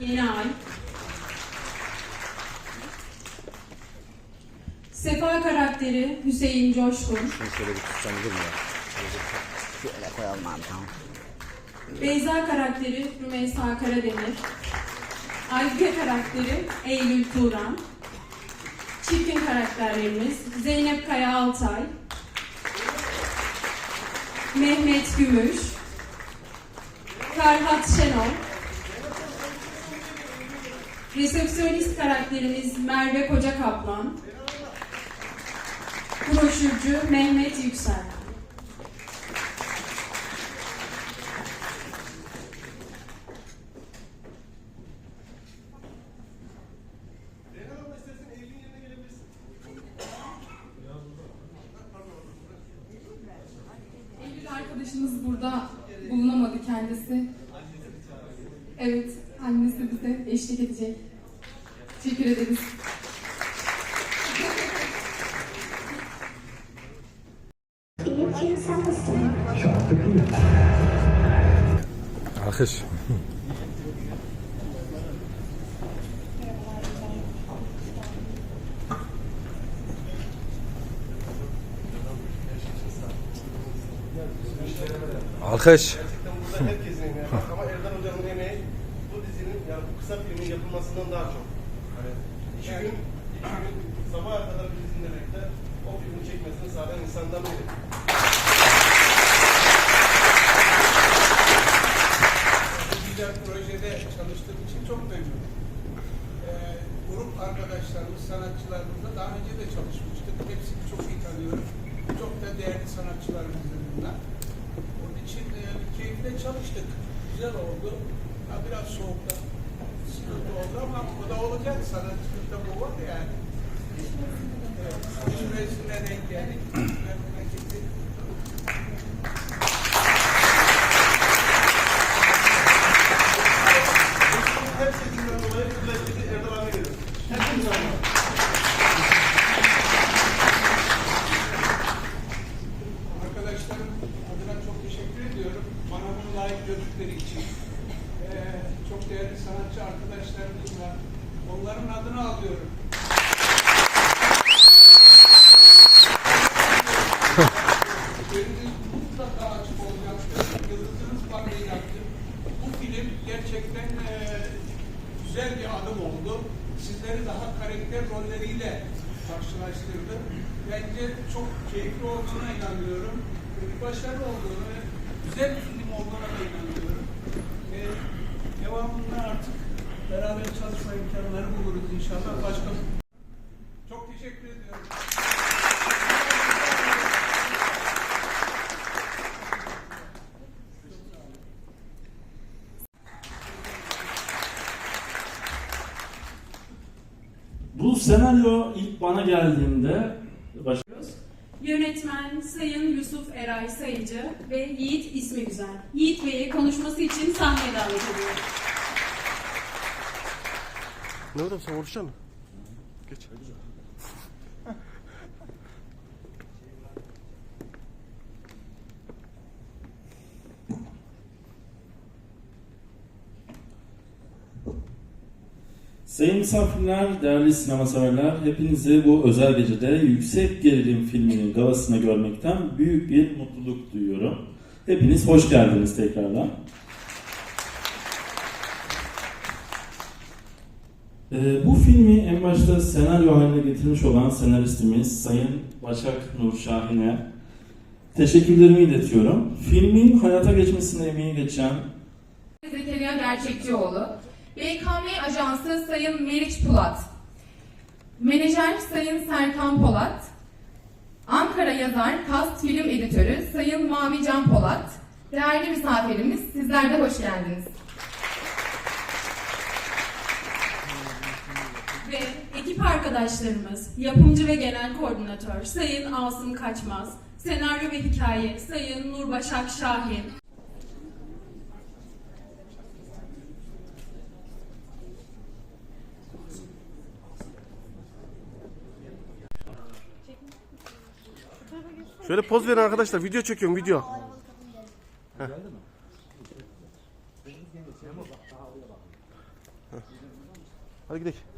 Yeni ay. Sefa karakteri Hüseyin Coşkun. Şunu şöyle bir tutsam olur mu ya? Şöyle koyalım abi tamam. Beyza karakteri Rümeysa Karademir. Aybüke karakteri Eylül Turan. Çirkin karakterlerimiz Zeynep Kaya Altay. Mehmet Gümüş. Ferhat Şenol. Resepsiyonist karakterimiz Merve Koca Kaplan. Broşürcü Mehmet Yüksel. Arkadaşımız burada bulunamadı kendisi. Evet, bize eşlik edecek. Teşekkür ederiz. Alkış. Alkış. Burada herkesin emeği var ama Erdal Hocam'ın emeği bu dizinin yani bu kısa filmin yapılmasından daha çok. Hani iki gün, iki gün sabaha kadar bizi dinlemekte o filmi çekmesini sağlayan insandan biri. Güzel projede çalıştığım için çok memnunum. Ee, grup arkadaşlarımız, sanatçılarımızla daha önce de çalışmıştık. Hepsini çok iyi tanıyorum. Çok da değerli sanatçılarımızdır bunlar. Onun için e, keyifle çalıştık. Güzel oldu. Ha, biraz soğukta sıkıntı oldu ama o da olacak. Sanatçılıkta bu var yani. Kış mevsimine denk geldik. Var. Onların adını alıyorum. Önünüz mutlaka açık olacaktır. Yıldızınız parlayacaktır. Bu film gerçekten eee, güzel bir adım oldu. Sizleri daha karakter rolleriyle karşılaştırdı. Bence çok keyifli olduğuna inanıyorum. Bir başarı olduğunu güzel bir film olduğuna da inanıyorum. Çalışma imkanları buluruz inşallah. Başka çok teşekkür ediyorum. Bu senaryo ilk bana geldiğinde baş... Yönetmen Sayın Yusuf Eray Sayıcı ve Yiğit İsmi Güzel. Yiğit Bey'i konuşması için sahneye davet ediyorum. Ne oldu sen konuşacaksın mı? Geç. Sayın misafirler, değerli sinema severler, hepinizi bu özel gecede Yüksek Gerilim filminin galasını görmekten büyük bir mutluluk duyuyorum. Hepiniz hoş geldiniz tekrardan. Ee, bu filmi en başta senaryo haline getirmiş olan senaristimiz Sayın Başak Nur Şahin'e teşekkürlerimi iletiyorum. Filmin hayata geçmesine emeği geçen Zekeriya Gerçekçioğlu, BKM Ajansı Sayın Meriç Pulat, Menajer Sayın Serkan Polat, Ankara Yazar Kast Film Editörü Sayın Mavi Can Polat, değerli misafirimiz sizler de hoş geldiniz. Ve ekip arkadaşlarımız, yapımcı ve genel koordinatör Sayın Asım Kaçmaz, senaryo ve hikaye Sayın Nur Başak Şahin, Şöyle poz verin arkadaşlar. Video çekiyorum video. Hadi gidelim.